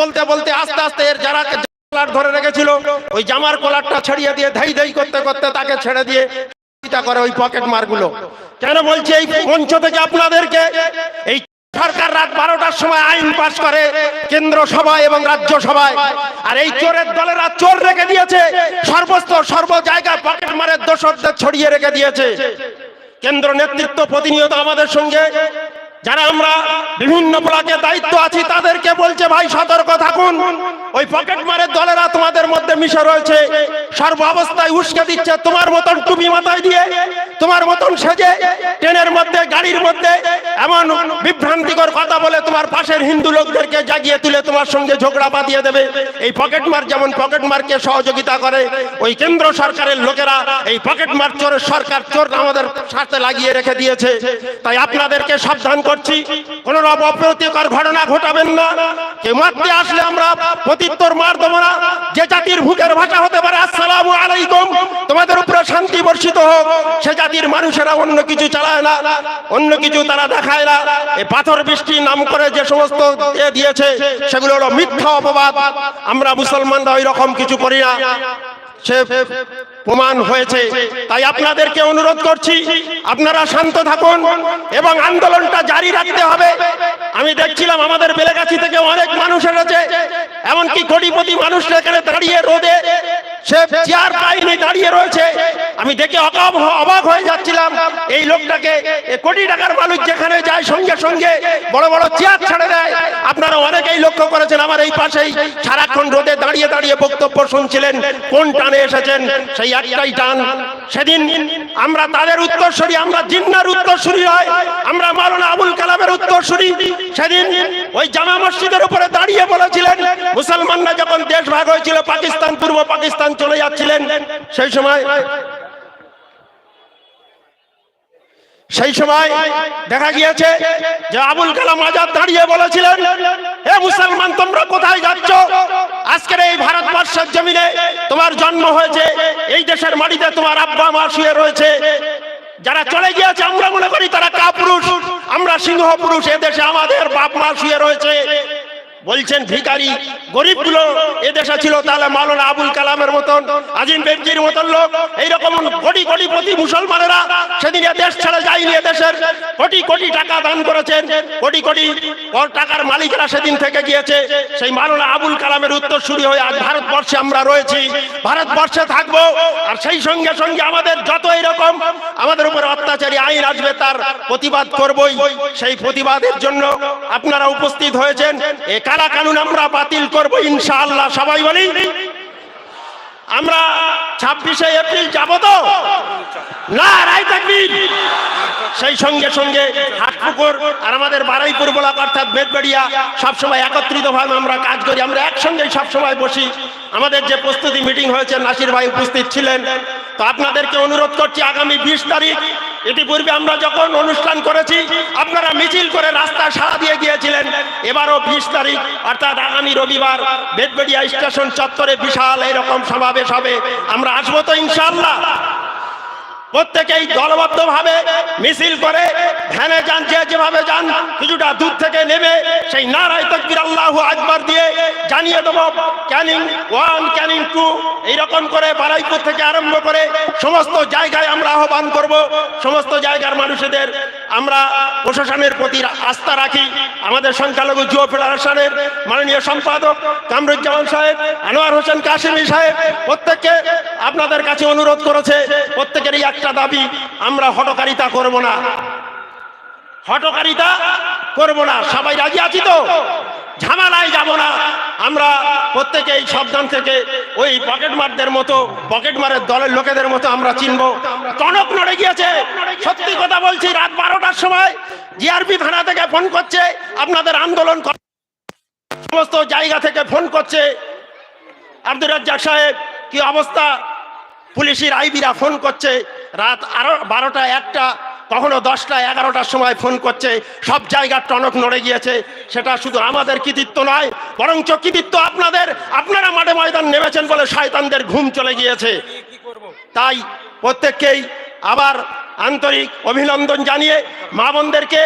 বলতে বলতে আস্তে আস্তে এর যারা কলার ধরে রেখেছিল। ওই জামার কলারটা ছড়িয়ে দিয়ে ধাই ধাই করতে করতে তাকে ছেড়ে দিয়ে করে ওই পকেট মারগুলো। কেন বলছি এই মঞ্চ থেকে আপনাদেরকে? এই সরকার রাত বারোটার সময় আইন পাশ করে কেন্দ্র সভায় এবং রাজ্য সভায়। আর এই চোরের দলেরা চোর রেখে দিয়েছে। সর্বস্ত, সর্ব জায়গায় পকেট মারের দোষরদের ছড়িয়ে রেখে দিয়েছে। কেন্দ্র নেতৃত্ব প্রতিনিয়ত আমাদের সঙ্গে। যারা আমরা বিভিন্ন ব্লকে দায়িত্ব আছি, তাদেরকে বলছে, ভাই, সতর্ক থাকুন। ওই পকেট মারের দলেরা তোমাদের মধ্যে মিশে রয়েছে। সর্ব অবস্থায় উস্কে দিচ্ছে, তোমার মতন টুপি মাথায় দিয়ে। তোমার মতন সেজে, ট্রেনের মধ্যে, গাড়ির মধ্যে, এমন বিভ্রান্তিকর কথা বলে তোমার পাশের হিন্দু লোকদেরকে জাগিয়ে তুলে তোমার সঙ্গে ঝগড়া বাঁধিয়ে দেবে। এই পকেট মার যেমন পকেট মারকে সহযোগিতা করে, ওই কেন্দ্র সরকারের লোকেরা এই পকেট মার চোরের সরকার চোর আমাদের সাথে লাগিয়ে রেখে দিয়েছে। তাই আপনাদেরকে সাবধান করছি। কোন রকম অপ্রীতিকর ঘটনা ঘটাবেন না। কেউ মারতে আসলে আমরা প্রতিত্তর মার দেবো না। যে জাতির ভূতের ভাষা হতে পারে, আসসালামু আলাইকুম। তোমাদের উপরে শান্তি বর্ষিত হোক, সে জাতির মানুষেরা অন্য কিছু চালায় না, অন্য কিছু তারা দেখায় না। এই পাথর বৃষ্টি নাম করে যে সমস্ত দিয়েছে, সেগুলো হলো মিথ্যা অপবাদ। আমরা মুসলমানরা ওই রকম কিছু করি না। সে প্রমাণ হয়েছে। তাই আপনাদেরকে অনুরোধ করছি, আপনারা শান্ত থাকুন এবং আন্দোলনটা জারি রাখতে হবে। আমি দেখছিলাম আমাদের বেলেগাছি থেকে অনেক মানুষ এসেছে, এমনকি কোটিপতি মানুষ এখানে দাঁড়িয়ে রোদে, সে চেয়ার পাইনি দাঁড়িয়ে রয়েছে। আমি দেখে অবাক হয়ে যাচ্ছিলাম। এই লোকটাকে কোটি টাকার মানুষ যেখানে যায় সঙ্গে সঙ্গে বড় বড় চেয়ার ছেড়ে দেয়। আপনারা অনেকেই লক্ষ্য করেছেন আমার এই পাশেই সারাক্ষণ রোদে দাঁড়িয়ে দাঁড়িয়ে বক্তব্য শুনছিলেন, কোন টানে এসেছেন? সেই একটাই টান। সেদিন আমরা তাদের উত্তরসূরি, আমরা জিন্নার উত্তরসূরি হয়, আমরা মাওলানা আবুল কালামের উত্তরসূরি। সেদিন ওই জামা মসজিদের উপরে দাঁড়িয়ে বলেছিলেন, মুসলমানরা যখন দেশ ভাগ হয়েছিল, পাকিস্তান, পূর্ব পাকিস্তান চলে যাচ্ছিলেন। সেই সময় সেই সময় দেখা গিয়েছে যে আবুল কালাম আজাদ দাঁড়িয়ে বলেছিলেন হে মুসলমান, তোমরা কোথায় যাচ্ছ? আজকের এই ভারতবর্ষের জমিনে তোমার জন্ম হয়েছে, এই দেশের মাটিতে তোমার আব্বা, মা শুয়ে রয়েছে। যারা চলে গিয়েছে, আমরা মনে করি তারা কাপুরুষ, আমরা সিংহ পুরুষ এদেশে আমাদের বাপ, মা শুয়ে রয়েছে। বলছেন ভিখারি, গরিবগুলো এদেশে ছিল, তাহলে মাওলানা আবুল কালামের মতন, আজিম বেনজির মতন লোক, এইরকম কোটি কোটি প্রতি মুসলমানেরা সেদিন দেশ ছেড়ে যায়নি দেশের কোটি কোটি টাকা দান করেছেন, কোটি কোটি টাকার মালিকরা সেদিন থেকে গিয়েছে। সেই মাওলানা আবুল কালামের উত্তর শুরু হয়ে আজ ভারতবর্ষে আমরা রয়েছি। ভারতবর্ষে থাকব, আর সেই সঙ্গে সঙ্গে আমাদের যত এরকম আমাদের উপরে অত্যাচারী আইন আসবে, তার প্রতিবাদ করবই। সেই প্রতিবাদের জন্য আপনারা উপস্থিত হয়েছেন। কারা কানুন আমরা বাতিল করব ইনশাআল্লাহ, সবাই বলি? আমরা ছাব্বিশে এপ্রিল যাব তো? না, রায় তাকবীর। সেই সঙ্গে সঙ্গে হাটপুকুর আর আমাদের বারাইপুর ব্লক অর্থাৎ বেদবেড়িয়া সবসময় একত্রিত ভাবে আমরা কাজ করি, আমরা একসঙ্গে সবসময় বসি। আমাদের যে প্রস্তুতি মিটিং হয়েছে, নাসির ভাই উপস্থিত ছিলেন। তো আপনাদেরকে অনুরোধ করছি, আগামী বিশ তারিখ ইতিপূর্বে আমরা যখন অনুষ্ঠান করেছি, আপনারা মিছিল করে রাস্তা সাড়া দিয়ে গিয়েছিলেন। এবারও বিশ তারিখ, অর্থাৎ আগামী রবিবার বেদবেড়িয়া স্টেশন চত্বরে বিশাল এরকম সমাবেশ হবে। আমরা আসব তো ইনশাল্লাহ প্রত্যেকেই দলবদ্ধ ভাবে মিছিল করে, ভ্যানে যান, যে যেভাবে যান, কিছুটা দূর থেকে নেমে সেই নারায় তকবির আল্লাহ আকবার দিয়ে জানিয়ে দেবো, ক্যানিং ওয়ান, ক্যানিং টু, এইরকম করে বারাইপুর থেকে আরম্ভ করে সমস্ত জায়গায় আমরা আহ্বান করব। সমস্ত জায়গার মানুষদের আমরা প্রশাসনের প্রতি আস্থা রাখি। আমাদের সংখ্যালঘু যুব ফেডারেশনের মাননীয় সম্পাদক কামরুজ্জামান সাহেব, আনোয়ার হোসেন কাশিমি সাহেব প্রত্যেককে আপনাদের কাছে অনুরোধ করেছে, প্রত্যেকেরই একটা দাবি, আমরা হটকারিতা করব না। হটকারিতা করব না। সবাই রাজি আছি তো? ঝামেলায় যাব না। আমরা প্রত্যেকেই সাবধান থেকে ওই পকেট মারদের মতো, পকেট মারের দলের লোকেদের মতো আমরা চিনব। টনক নড়ে গিয়েছে। সত্যি কথা বলছি, রাত বারোটার সময় জিআরপি থানা থেকে ফোন করছে, আপনাদের আন্দোলন সমস্ত জায়গা থেকে ফোন করছে। আব্দুর রাজ্জাক সাহেব, কি অবস্থা? পুলিশের আইবিরা ফোন করছে। রাত আরও বারোটা একটা কখনো দশটা, এগারোটার সময় ফোন করছে, সব জায়গার টনক নড়ে গিয়েছে। সেটা শুধু আমাদের কৃতিত্ব নয়, বরঞ্চ কৃতিত্ব আপনাদের। আপনারা মাঠে ময়দান নেমেছেন বলে শয়তানদের ঘুম চলে গিয়েছে। তাই প্রত্যেককেই আবার আন্তরিক অভিনন্দন জানিয়ে মা বোনদেরকে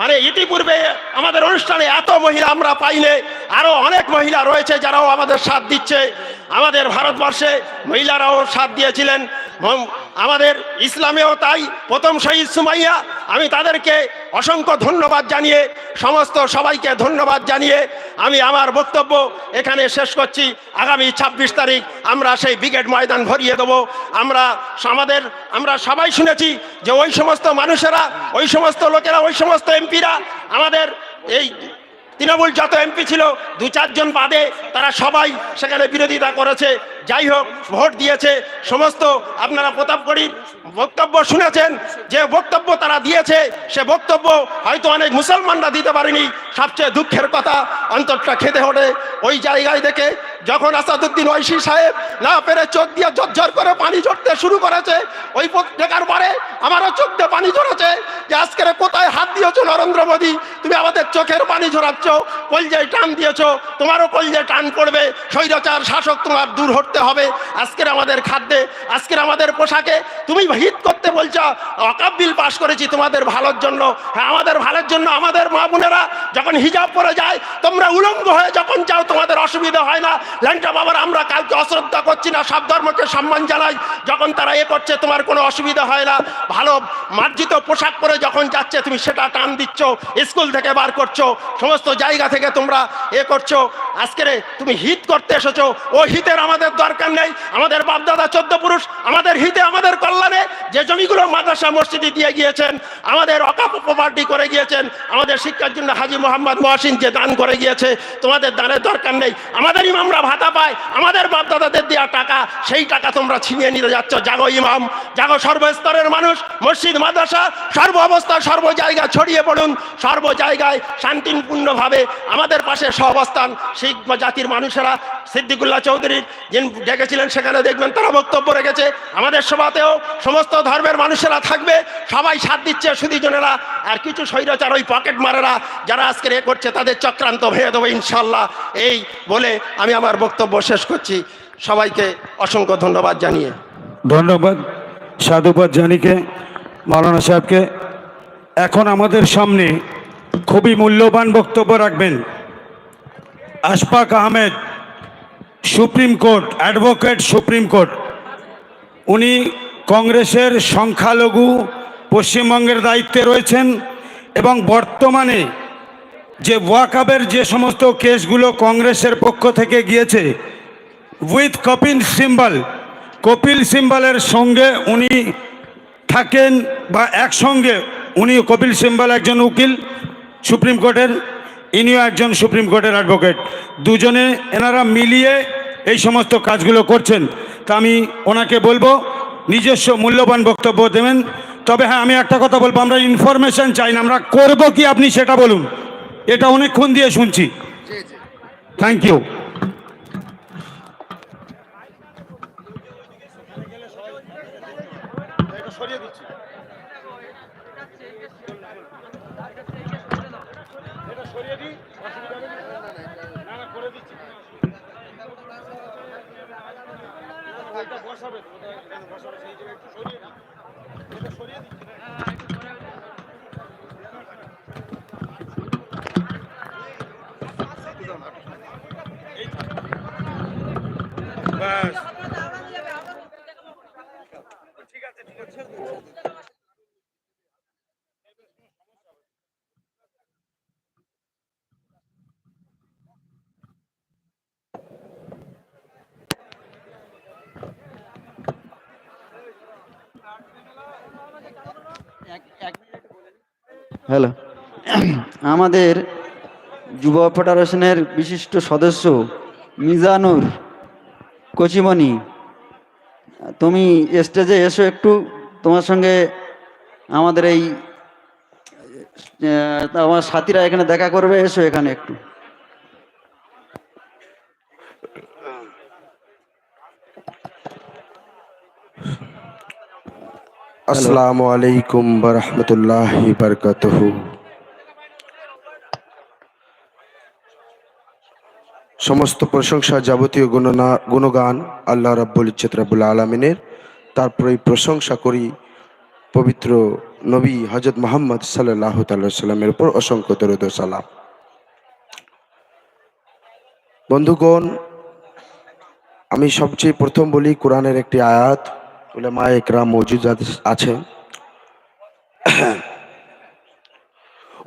মানে ইতিপূর্বে আমাদের অনুষ্ঠানে এত মহিলা আমরা পাইলে, আরও অনেক মহিলা রয়েছে যারাও আমাদের সাথ দিচ্ছে। আমাদের ভারতবর্ষে মহিলারাও সাথ দিয়েছিলেন। আমাদের ইসলামেও তাই। প্রথম শহীদ সুমাইয়া, আমি তাদেরকে অসংখ্য ধন্যবাদ জানিয়ে, সমস্ত সবাইকে ধন্যবাদ জানিয়ে আমি আমার বক্তব্য এখানে শেষ করছি। আগামী ছাব্বিশ তারিখ আমরা সেই ব্রিগেড ময়দান ভরিয়ে দেবো। আমরা আমাদের, আমরা সবাই শুনেছি যে ওই সমস্ত মানুষেরা, ওই সমস্ত লোকেরা, ওই সমস্ত এমপিরা আমাদের এই তৃণমূল যত এমপি ছিল, দু চারজন বাদে তারা সবাই সেখানে বিরোধিতা করেছে। যাই হোক, ভোট দিয়েছে। সমস্ত আপনারা প্রতাপগড়ির বক্তব্য শুনেছেন, যে বক্তব্য তারা দিয়েছে, সে বক্তব্য হয়তো অনেক মুসলমানরা দিতে পারেনি। সবচেয়ে দুঃখের কথা, অন্তরটা খেতে হলে ওই জায়গায় দেখে যখন আসাদুদ্দিন ঐশী সাহেব না পেরে চোখ দিয়ে ঝরঝর করে পানি ঝরতে শুরু করেছে, ওই দেখার পরে আমারও চোখ দিয়ে পানি ঝরেছে যে আজকের কোথায় হাত দিয়েছ নরেন্দ্র মোদী? তুমি আমাদের চোখের পানি ঝরাচ্ছ, কলজায় টান দিয়েছ, তোমারও কলজায় টান পড়বে। স্বৈরাচার শাসক তোমার দূর হতে হবে। আজকের আমাদের খাদ্যে, আজকের আমাদের পোশাকে তুমি হিত করতে বলছো? অকাব বিল পাশ করেছি তোমাদের ভালোর জন্য। হ্যাঁ আমাদের ভালোর জন্য আমাদের মা বোনেরা যখন হিজাব পরে যায়, তোমরা উলঙ্গ হয়ে যখন যাও, তোমাদের অসুবিধা হয় না। ল্যাংটা বাবার, আমরা কালকে অশ্রদ্ধা করছি না, সব ধর্মকে সম্মান জানাই। যখন তারা এ করছে, তোমার কোনো অসুবিধা হয় না। ভালো মার্জিত পোশাক পরে যখন যাচ্ছে, তুমি সেটা টান দিচ্ছ, স্কুল থেকে বার করছ, সমস্ত জায়গা থেকে তোমরা এ করছ। আজকের তুমি হিত করতে এসেছ। ও হিতের আমাদের দরকার নেই। আমাদের বাপদাদা চোদ্দ পুরুষ, আমাদের হিতে, আমাদের কল্যাণে যে জমিগুলো মাদ্রাসা মসজিদে দিয়ে গিয়েছেন, আমাদের অকাপ প্রপার্টি করে গিয়েছেন, আমাদের শিক্ষার জন্য হাজি মোহাম্মদ মহাসিন যে দান করে গিয়েছে, তোমাদের দানের দরকার নেই। আমাদের ইমামরা ভাতা পায়, আমাদের বাপদাদাদের দেওয়া টাকা, সেই টাকা তোমরা ছিনিয়ে নিতে যাচ্ছ। জাগো ইমাম, জাগো সর্বস্তরের মানুষ, মসজিদ, মাদ্রাসা, সর্ব অবস্থা, সর্ব জায়গা ছড়িয়ে পড়ুন, সর্ব জায়গায় শান্তিপূর্ণভাবে আমাদের পাশে সহাবস্থান। শিখ জাতির মানুষেরা, সিদ্দিকুল্লাহ চৌধুরী যিনি ডেকেছিলেন, সেখানে দেখবেন তারা বক্তব্য রেখেছে। আমাদের সভাতেও সমস্ত ধর্মের মানুষেরা থাকবে, সবাই সাথ দিচ্ছে সুদীজনেরা আর কিছু স্বৈরাচার ওই পকেট মারেরা, যারা আজকের এ করছে, তাদের চক্রান্ত ভেঙে দেবো ইনশাল্লাহ এই বলে আমি আমার বক্তব্য শেষ করছি। সবাইকে অসংখ্য ধন্যবাদ জানিয়ে। ধন্যবাদ সাধুবাদ জানিকে, মাওলানা সাহেবকে। এখন আমাদের সামনে খুবই মূল্যবান বক্তব্য রাখবেন Ashfaq Ahmed, supreme court, advocate supreme court. উনি কংগ্রেসের সংখ্যালঘু পশ্চিমবঙ্গের দায়িত্বে রয়েছেন এবং বর্তমানে যে ওয়াকাবের যে সমস্ত কেসগুলো কংগ্রেসের পক্ষ থেকে গিয়েছে উইথ কপিল সিম্বল, কপিল সিম্বলের সঙ্গে উনি থাকেন বা একসঙ্গে উনি কপিল সিম্বল একজন উকিল, সুপ্রিম কোর্টের, ইনিও একজন সুপ্রিম কোর্টের অ্যাডভোকেট। দুজনে এনারা মিলিয়ে এই সমস্ত কাজগুলো করছেন। তা আমি ওনাকে বলব নিজস্ব মূল্যবান বক্তব্য দেবেন। তবে হ্যাঁ আমি একটা কথা বলব, আমরা ইনফরমেশন চাই না, আমরা করব কি আপনি সেটা বলুন। এটা অনেকক্ষণ দিয়ে শুনছি। থ্যাংক ইউ বসাবেন সেই জায়গায় একটু সরিয়ে নিন সরিয়ে দিচ্ছি হ্যাঁ। ব্যাস। হ্যালো। আমাদের যুব ফেডারেশনের বিশিষ্ট সদস্য মিজানুর কচিমণি, তুমি স্টেজে এসো একটু, তোমার সঙ্গে আমাদের এই আমার সাথীরা এখানে দেখা করবে, এসো এখানে একটু। আসসালামু আলাইকুম বরহমতুল্লাহ বরকতহ। সমস্ত প্রশংসা যাবতীয় গুণনা গুণগান আল্লাহ রাব্বুল ইজ্জত রাব্বুল আলমিনের। তারপরে প্রশংসা করি পবিত্র নবী হজরত মোহাম্মদ সাল্লাহ সাল্লামের উপর অসংখ্য দরুদ সালাম। বন্ধুগণ, আমি সবচেয়ে প্রথম বলি কোরআনের একটি আয়াত উলেমা একরাম মজুদ আছে।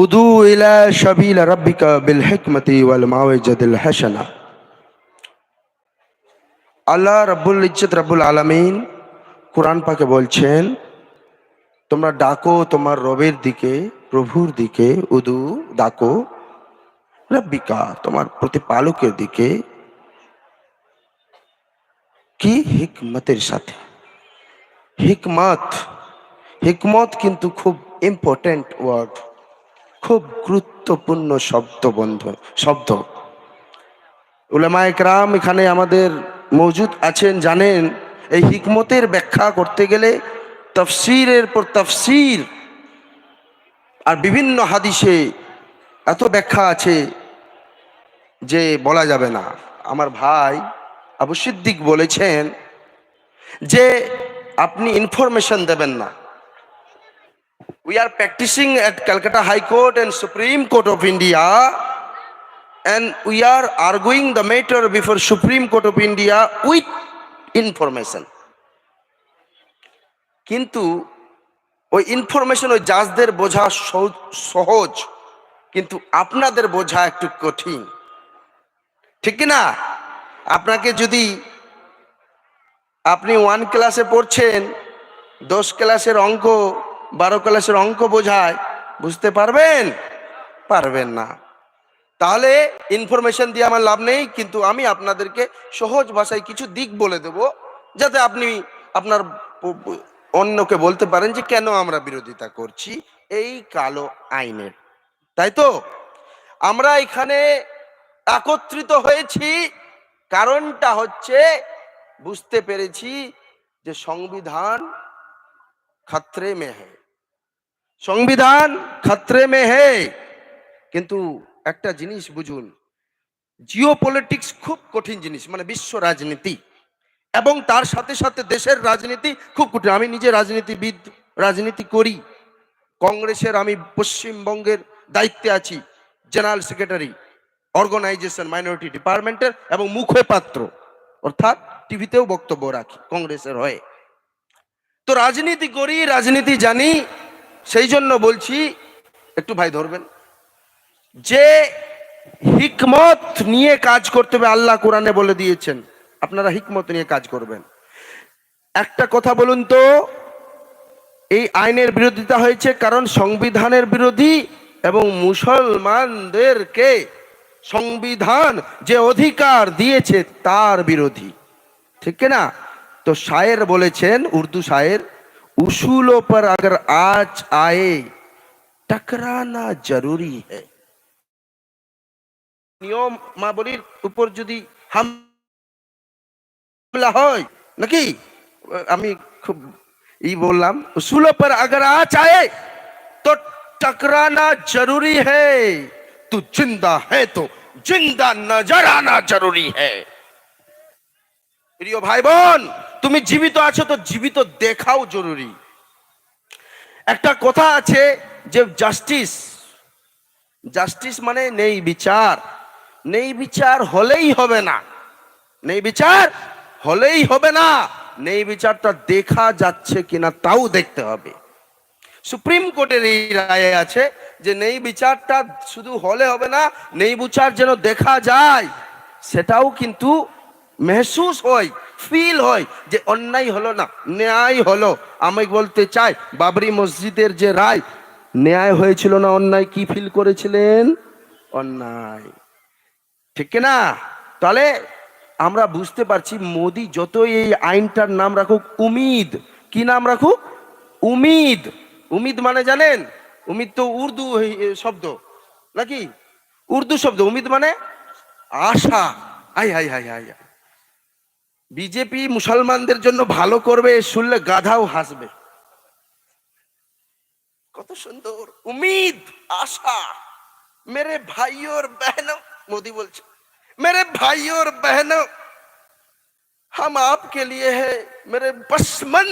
উদু ইলা সাবিল রাব্বিকা বিল হিকমতি ওয়াল মাওয়াইজাতিল হাসানা। আল্লাহ রাব্বুল ইজ্জত রাব্বুল আলামিন কোরআন পাকে বলছেন, তোমরা ডাকো তোমার রবের দিকে, প্রভুর দিকে, উদু ডাকো রব্বিকা তোমার প্রতিপালকের দিকে কি হিকমতের সাথে? হিকমত হিকমত কিন্তু খুব ইম্পর্টেন্ট ওয়ার্ড খুব গুরুত্বপূর্ণ শব্দ বন্ধ, শব্দ। উলেমা একরাম এখানে আমাদের মজুদ আছেন, জানেন, এই হিকমতের ব্যাখ্যা করতে গেলে তফসিরের পর তফসির আর বিভিন্ন হাদিসে এত ব্যাখ্যা আছে যে বলা যাবে না। আমার ভাই আবু সিদ্দিক বলেছেন যে আপনি ইনফরমেশন দেবেন না। We are practising at Calcutta high court and supreme court of India and we are arguing the matter before supreme court of India with information কিন্তু ওই ইনফরমেশন ওই জাজদের বোঝা সহজ কিন্তু আপনাদের বোঝা একটু কঠিন। ঠিক না? আপনাকে যদি আপনি ওয়ান ক্লাসে পড়ছেন, দশ ক্লাসের অঙ্ক, বারো ক্লাসের অঙ্ক বোঝায়, বুঝতে পারবেন? পারবেন না। তাহলে ইনফরমেশন দিয়ে আমার লাভ নেই, কিন্তু আমি আপনাদেরকে সহজ ভাষায় কিছু দিক বলে দেব, যাতে আপনি আপনার অন্যকে বলতে পারেন যে কেন আমরা বিরোধিতা করছি এই কালো আইনের। তাই তো? আমরা এখানে একত্রিত হয়েছি, কারণটা হচ্ছে বুঝতে পেরেছি যে সংবিধান খাত্রে মে সংবিধান খতরে মে হে। কিন্তু একটা জিনিস বুঝুন জিও খুব কঠিন জিনিস মানে বিশ্ব রাজনীতি, এবং তার সাথে সাথে দেশের রাজনীতি খুব কঠিন। আমি নিজে রাজনীতিবিদ, রাজনীতি করি। কংগ্রেসের আমি পশ্চিমবঙ্গের দায়িত্বে আছি, জেনারেল সেক্রেটারি, অর্গানাইজেশন মাইনরিটি ডিপার্টমেন্টের এবং মুখপাত্র, অর্থাৎ টিভিতেও বক্তব্য রাখি, কংগ্রেসের হয়ে। তো রাজনীতি করি, রাজনীতি জানি, সেই জন্য বলছি, একটু ভাই ধরবেন। যে হিকমত নিয়ে কাজ করতে হবে, আল্লাহ কোরআনে বলে দিয়েছেন, আপনারা হিকমত নিয়ে কাজ করবেন। একটা কথা বলুন তো, এই আইনের বিরোধিতা হয়েছে কারণ সংবিধানের বিরোধী এবং মুসলমানদেরকে সংবিধান যে অধিকার দিয়েছে তার বিরোধী। ঠিক না তো শায়ের বলেছেন, উর্দু শায়ের, উসুলো পর আগর আজ আয়ে, টকরানা জরুরি হ্যাঁ নিয়ম মাবলির উপর যদি হামলা হয়, নাকি? আমি খুব ই বললাম, উসুলো পর আগর আজ আয়ে, তো টকরানা জরুরি হ্যাঁ তু জিন্দা হ্যাঁ তো জিন্দা নজর আনা জরুরি হ্যাঁ প্রিয় ভাই বোন তুমি জীবিত আছো তো জীবিত দেখাও জরুরি। একটা কথা আছে যে জাস্টিস জাস্টিস মানে নেই বিচার। নেই বিচার হলেই হবে না। নেই বিচার হলেই হবে না। নেই বিচারটা দেখা যাচ্ছে কিনা তাও দেখতে হবে। সুপ্রিম কোর্টের এই রায়ে আছে যে নেই বিচারটা শুধু হলে হবে না, নেই বিচার যেন দেখা যায়, সেটাও কিন্তু মেহসুস হয় ফিল হয় যে অন্যায় হলো না, ন্যায় হলো। আমি বলতে চাই, বাবরি মসজিদের যে রায়, ন্যায় হয়েছিল না অন্যায়, কি ফিল করেছিলেন? অন্যায়। ঠিক না? তাহলে আমরা বুঝতে পারছি, মোদি যতই এই আইনটার নাম রাখুক, উমিদ। কি নাম রাখুক? উমিদ। উমিদ মানে জানেন? উমিদ তো উর্দু শব্দ। নাকি? উর্দু শব্দ, উমিদ মানে আশা। আই হাই হাই হাই। बीजेपी मुसलमान भलो कर सुनले गाधाओ हास कत सुंदर उम्मीद आशा मेरे भाई और बहनों मोदी बोल मेरे भाई और बहनों हम आपके लिए है मेरे बसमन